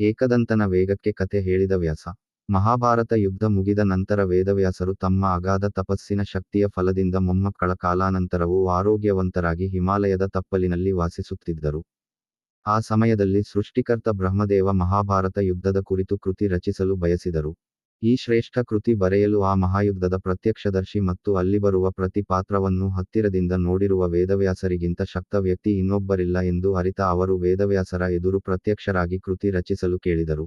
ಏಕದಂತನ ವೇಗಕ್ಕೆ ಕತೆ ಹೇಳಿದ ವ್ಯಾಸ. ಮಹಾಭಾರತ ಯುದ್ಧ ಮುಗಿದ ನಂತರ ವೇದವ್ಯಾಸರು ತಮ್ಮ ಅಗಾಧ ತಪಸ್ಸಿನ ಶಕ್ತಿಯ ಫಲದಿಂದ ಮೊಮ್ಮಕ್ಕಳ ಕಾಲಾನಂತರವೂ ಆರೋಗ್ಯವಂತರಾಗಿ ಹಿಮಾಲಯದ ತಪ್ಪಲಿನಲ್ಲಿ ವಾಸಿಸುತ್ತಿದ್ದರು. ಆ ಸಮಯದಲ್ಲಿ ಸೃಷ್ಟಿಕರ್ತ ಬ್ರಹ್ಮದೇವ ಮಹಾಭಾರತ ಯುದ್ಧದ ಕುರಿತು ಕೃತಿ ರಚಿಸಲು ಬಯಸಿದರು. ಈ ಶ್ರೇಷ್ಠ ಕೃತಿ ಬರೆಯಲು ಆ ಮಹಾಯುದ್ಧದ ಪ್ರತ್ಯಕ್ಷದರ್ಶಿ ಮತ್ತು ಅಲ್ಲಿ ಬರುವ ಪ್ರತಿ ಪಾತ್ರವನ್ನು ಹತ್ತಿರದಿಂದ ನೋಡಿರುವ ವೇದವ್ಯಾಸರಿಗಿಂತ ಶಕ್ತ ವ್ಯಕ್ತಿ ಇನ್ನೊಬ್ಬರಿಲ್ಲ ಎಂದು ಅರಿತ ಅವರು ವೇದವ್ಯಾಸರ ಎದುರು ಪ್ರತ್ಯಕ್ಷರಾಗಿ ಕೃತಿ ರಚಿಸಲು ಕೇಳಿದರು.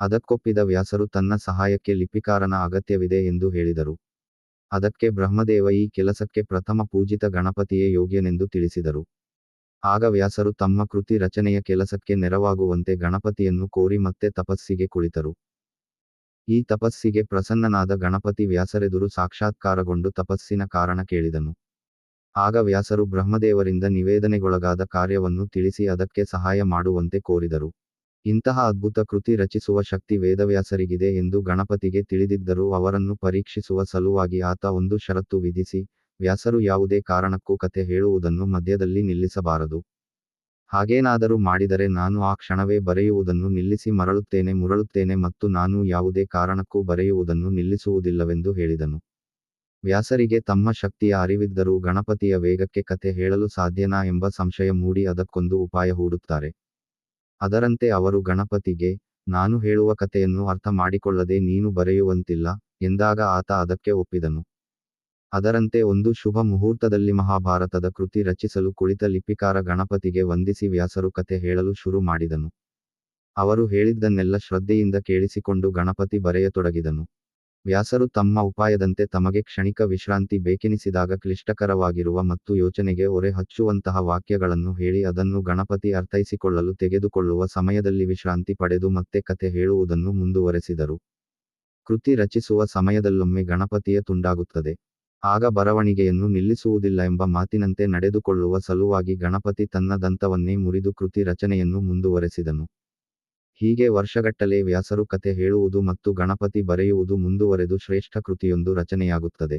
ಅದಕ್ಕೊಪ್ಪಿದ ವ್ಯಾಸರು ತನ್ನ ಸಹಾಯಕ್ಕೆ ಲಿಪಿಕಾರನ ಅಗತ್ಯವಿದೆ ಎಂದು ಹೇಳಿದರು. ಅದಕ್ಕೆ ಬ್ರಹ್ಮದೇವ ಈ ಕೆಲಸಕ್ಕೆ ಪ್ರಥಮ ಪೂಜಿತ ಗಣಪತಿಯೇ ಯೋಗ್ಯನೆಂದು ತಿಳಿಸಿದರು. ಆಗ ವ್ಯಾಸರು ತಮ್ಮ ಕೃತಿ ರಚನೆಯ ಕೆಲಸಕ್ಕೆ ನೆರವಾಗುವಂತೆ ಗಣಪತಿಯನ್ನು ಕೋರಿ ಮತ್ತೆ ತಪಸ್ಸಿಗೆ ಕುಳಿತರು. ಈ ತಪಸ್ಸಿಗೆ ಪ್ರಸನ್ನನಾದ ಗಣಪತಿ ವ್ಯಾಸರೆದುರು ಸಾಕ್ಷಾತ್ಕಾರಗೊಂಡು ತಪಸ್ಸಿನ ಕಾರಣ ಕೇಳಿದನು. ಆಗ ವ್ಯಾಸರು ಬ್ರಹ್ಮದೇವರಿಂದ ನಿವೇದನೆಗೊಳಗಾದ ಕಾರ್ಯವನ್ನು ತಿಳಿಸಿ ಅದಕ್ಕೆ ಸಹಾಯ ಮಾಡುವಂತೆ ಕೋರಿದರು. ಇಂತಹ ಅದ್ಭುತ ಕೃತಿ ರಚಿಸುವ ಶಕ್ತಿ ವೇದವ್ಯಾಸರಿಗಿದೆ ಎಂದು ಗಣಪತಿಗೆ ತಿಳಿದಿದ್ದರೂ ಅವರನ್ನು ಪರೀಕ್ಷಿಸುವ ಸಲುವಾಗಿ ಆತ ಒಂದು ಷರತ್ತು ವಿಧಿಸಿ, ವ್ಯಾಸರು ಯಾವುದೇ ಕಾರಣಕ್ಕೂ ಕತೆ ಹೇಳುವುದನ್ನು ಮಧ್ಯದಲ್ಲಿ ನಿಲ್ಲಿಸಬಾರದು. ಹಾಗೇನಾದರೂ ಮಾಡಿದರೆ ನಾನು ಆ ಕ್ಷಣವೇ ಬರೆಯುವುದನ್ನು ನಿಲ್ಲಿಸಿ ಮರಳುತ್ತೇನೆ, ಮುರಳುತ್ತೇನೆ ಮತ್ತು ನಾನು ಯಾವುದೇ ಕಾರಣಕ್ಕೂ ಬರೆಯುವುದನ್ನು ನಿಲ್ಲಿಸುವುದಿಲ್ಲವೆಂದು ಹೇಳಿದನು. ವ್ಯಾಸರಿಗೆ ತಮ್ಮ ಶಕ್ತಿಯ ಅರಿವಿದ್ದರೂ ಗಣಪತಿಯ ವೇಗಕ್ಕೆ ಕತೆ ಹೇಳಲು ಸಾಧ್ಯನಾ ಎಂಬ ಸಂಶಯ ಮೂಡಿ ಅದಕ್ಕೊಂದು ಉಪಾಯ ಹೂಡುತ್ತಾರೆ. ಅದರಂತೆ ಅವರು ಗಣಪತಿಗೆ, ನಾನು ಹೇಳುವ ಕಥೆಯನ್ನು ಅರ್ಥ ಮಾಡಿಕೊಳ್ಳದೆ ನೀನು ಬರೆಯುವಂತಿಲ್ಲ ಎಂದಾಗ ಆತ ಅದಕ್ಕೆ ಒಪ್ಪಿದನು. ಅದರಂತೆ ಒಂದು ಶುಭ ಮುಹೂರ್ತದಲ್ಲಿ ಮಹಾಭಾರತದ ಕೃತಿ ರಚಿಸಲು ಕುಳಿತ ಲಿಪಿಕಾರ ಗಣಪತಿಗೆ ವಂದಿಸಿ ವ್ಯಾಸರು ಕತೆ ಹೇಳಲು ಶುರು ಮಾಡಿದನು. ಅವರು ಹೇಳಿದ್ದನ್ನೆಲ್ಲ ಶ್ರದ್ಧೆಯಿಂದ ಕೇಳಿಸಿಕೊಂಡು ಗಣಪತಿ ಬರೆಯತೊಡಗಿದನು. ವ್ಯಾಸರು ತಮ್ಮ ಉಪಾಯದಂತೆ ತಮಗೆ ಕ್ಷಣಿಕ ವಿಶ್ರಾಂತಿ ಬೇಕೆನಿಸಿದಾಗ ಕ್ಲಿಷ್ಟಕರವಾಗಿರುವ ಮತ್ತು ಯೋಚನೆಗೆ ಒರೆ ಹಚ್ಚುವಂತಹ ವಾಕ್ಯಗಳನ್ನು ಹೇಳಿ ಅದನ್ನು ಗಣಪತಿ ಅರ್ಥೈಸಿಕೊಳ್ಳಲು ತೆಗೆದುಕೊಳ್ಳುವ ಸಮಯದಲ್ಲಿ ವಿಶ್ರಾಂತಿ ಪಡೆದು ಮತ್ತೆ ಕತೆ ಹೇಳುವುದನ್ನು ಮುಂದುವರೆಸಿದರು. ಕೃತಿ ರಚಿಸುವ ಸಮಯದಲ್ಲೊಮ್ಮೆ ಗಣಪತಿಯ ತುಂಡಾಗುತ್ತದೆ. ಆಗ ಬರವಣಿಗೆಯನ್ನು ನಿಲ್ಲಿಸುವುದಿಲ್ಲ ಎಂಬ ಮಾತಿನಂತೆ ನಡೆದುಕೊಳ್ಳುವ ಸಲುವಾಗಿ ಗಣಪತಿ ತನ್ನ ದಂತವನ್ನೇ ಮುರಿದು ಕೃತಿ ರಚನೆಯನ್ನು ಮುಂದುವರೆಸಿದನು. ಹೀಗೆ ವರ್ಷಗಟ್ಟಲೆ ವ್ಯಾಸರು ಕತೆ ಹೇಳುವುದು ಮತ್ತು ಗಣಪತಿ ಬರೆಯುವುದು ಮುಂದುವರೆದು ಶ್ರೇಷ್ಠ ಕೃತಿಯೊಂದು ರಚನೆಯಾಗುತ್ತದೆ.